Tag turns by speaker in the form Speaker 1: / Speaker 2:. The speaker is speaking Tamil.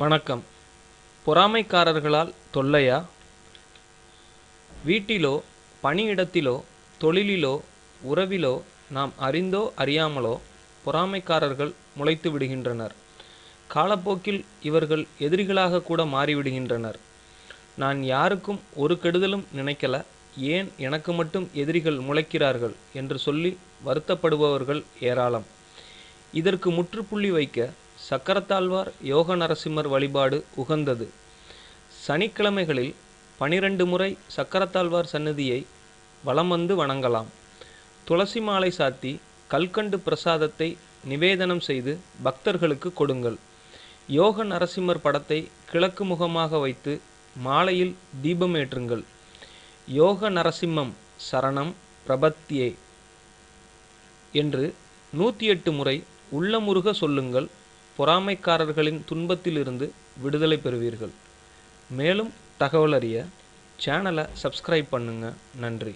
Speaker 1: வணக்கம். பொறாமைக்காரர்களால் தொல்லையா? வீட்டிலோ பணியிடத்திலோ தொழிலிலோ உறவிலோ நாம் அறிந்தோ அறியாமலோ பொறாமைக்காரர்கள் முளைத்து விடுகின்றனர். காலப்போக்கில் இவர்கள் எதிரிகளாக கூட மாறிவிடுகின்றனர். நான் யாருக்கும் ஒரு கெடுதலும் நினைக்கல. ஏன் எனக்கு மட்டும் எதிரிகள் முளைக்கிறார்கள் என்று சொல்லி வருத்தப்படுபவர்கள் ஏராளம். இதற்கு முற்றுப்புள்ளி வைக்க சக்கரத்தாழ்வார் யோக நரசிம்மர் வழிபாடு உகந்தது. சனிக்கிழமைகளில் பனிரெண்டு முறை சக்கரத்தாழ்வார் சன்னதியை வலம் வந்து வணங்கலாம். துளசி மாலை சாத்தி கல்கண்டு பிரசாதத்தை நிவேதனம் செய்து பக்தர்களுக்கு கொடுங்கள். யோக நரசிம்மர் படத்தை கிழக்கு முகமாக வைத்து மாலையில் தீபமேற்றுங்கள் யோக நரசிம்மம் சரணம் பிரபத்தியே என்று நூற்றி எட்டு முறை உள்ளமுருக சொல்லுங்கள். பொறாமைக்காரர்களின் துன்பத்திலிருந்து விடுதலை பெறுவீர்கள். மேலும் தகவல் அறிய சேனலை சப்ஸ்கிரைப் பண்ணுங்கள் நன்றி.